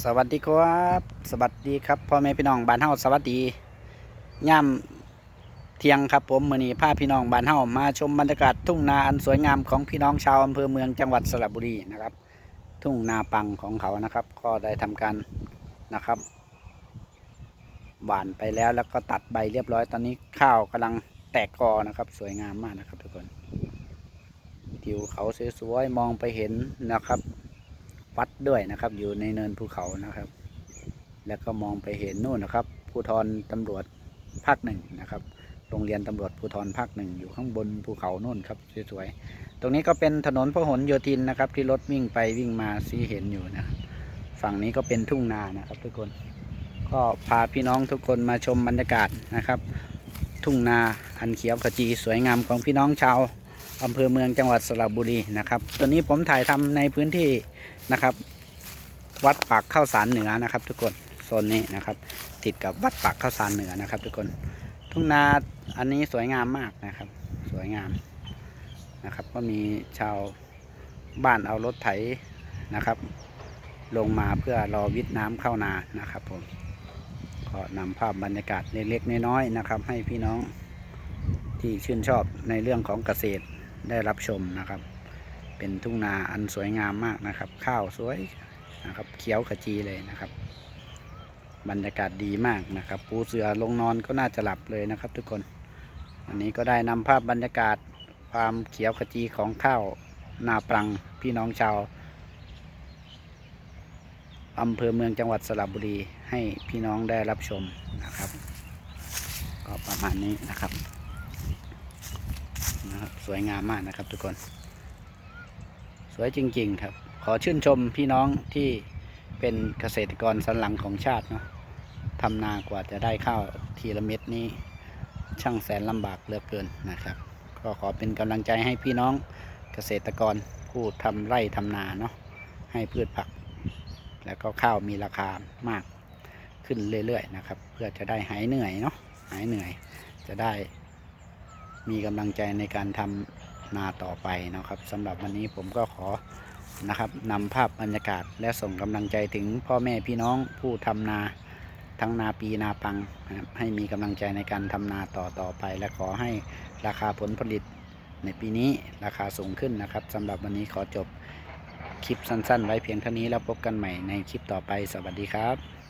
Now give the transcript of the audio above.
สวัสดีครับ สวัสดีครับพ่อแม่พี่น้องบ้านเฮาสวัสดีย่ำเที่ยงครับผมมือนี้พาพี่น้องบ้านเฮามาชมบรรยากาศทุ่งนาอันสวยงามของพี่น้องชาวอำเภอเมืองจังหวัดสระบุรีนะครับ ทุ่งนาปังของเขานะครับ ก็ได้ทำการนะครับหว่านไปแล้วแล้วก็ตัดใบเรียบร้อยตอนนี้ข้าวกำลังแตกกอนะครับ สวยงามมากนะครับทุกคนทิวเขาสวยๆมองไปเห็นนะครับ วัดด้วยนะครับ อยู่ในเนินภูเขานะครับ แล้วก็มองไปเห็นนู่นนะครับภูธรตำรวจภาคหนึ่งนะครับ โรงเรียนตำรวจภูธรภาคหนึ่งอยู่ข้างบนภูเขานู่นครับสวยๆตรงนี้ก็เป็นถนนพหลโยธินนะครับ ที่รถวิ่งไปวิ่งมาซีเห็นอยู่นะฝั่งนี้ก็เป็นทุ่งนานะครับ ทุกคนก็พาพี่น้องทุกคนมาชมบรรยากาศนะครับ ทุ่งนาอันเขียวขจีสวยงามของพี่น้องชาว อำเภอเมืองจังหวัดสระบุรีนะครับ ตัวนี้ผมถ่ายทำในพื้นที่นะครับ วัดปากข้าวสารเหนือนะครับ ทุกคนโซนนี้นะครับ ติดกับวัดปากข้าวสารเหนือนะครับ ทุกคนทุ่งนาอันนี้สวยงามมากนะครับ สวยงามนะครับ ก็มีชาวบ้านเอารถไถนะครับ ลงมาเพื่อรอวิทย์น้ำเข้านานะครับผมก็นำภาพบรรยากาศเล็กๆน้อยๆนะครับ ให้พี่น้องที่ชื่นชอบในเรื่องของเกษตร ได้รับชมนะครับ เป็นทุ่งนาอันสวยงามมากนะครับ ข้าวสวยนะครับเขียวขจีเลยนะครับ บรรยากาศดีมากนะครับ ปูเสือลงนอนก็น่าจะหลับเลยนะครับ ทุกคนวันนี้ก็ได้นำภาพบรรยากาศความเขียวขจีของข้าวนาปรังพี่น้องชาวอำเภอเมืองจังหวัดสระบุรีให้พี่น้องได้รับชมนะครับ ก็ประมาณนี้นะครับ นะครับ สวยงามมากนะครับ ทุกคน สวยจริง ๆ ครับ ขอชื่นชมพี่น้องที่เป็นเกษตรกรสันหลังของชาติเนาะทำนากว่าจะได้ข้าวทีละเม็ดนี้ ช่างแสนลำบากเหลือเกินนะครับ ก็ขอเป็นกำลังใจให้พี่น้องเกษตรกรผู้ทำไร่ทำนาเนาะให้พืชผัก แล้วก็ข้าวมีราคามากขึ้นเรื่อยๆนะครับ เพื่อจะได้หายเหนื่อยเนาะหายเหนื่อยจะได้ มีกำลังใจในการทำนาต่อไปนะครับสำหรับวันนี้ผมก็ขอนะครับนำภาพบรรยากาศและส่งกำลังใจถึงพ่อแม่พี่น้องผู้ทำนาทั้งนาปีนาปังนะครับให้มีกำลังใจในการทำนาต่อต่อไป และขอให้ราคาผลผลิตในปีนี้ราคาสูงขึ้นนะครับสำหรับวันนี้ขอจบคลิปสั้นๆ ไว้เพียงเท่านี้แล้วพบกันใหม่ในคลิปต่อไปสวัสดีครับ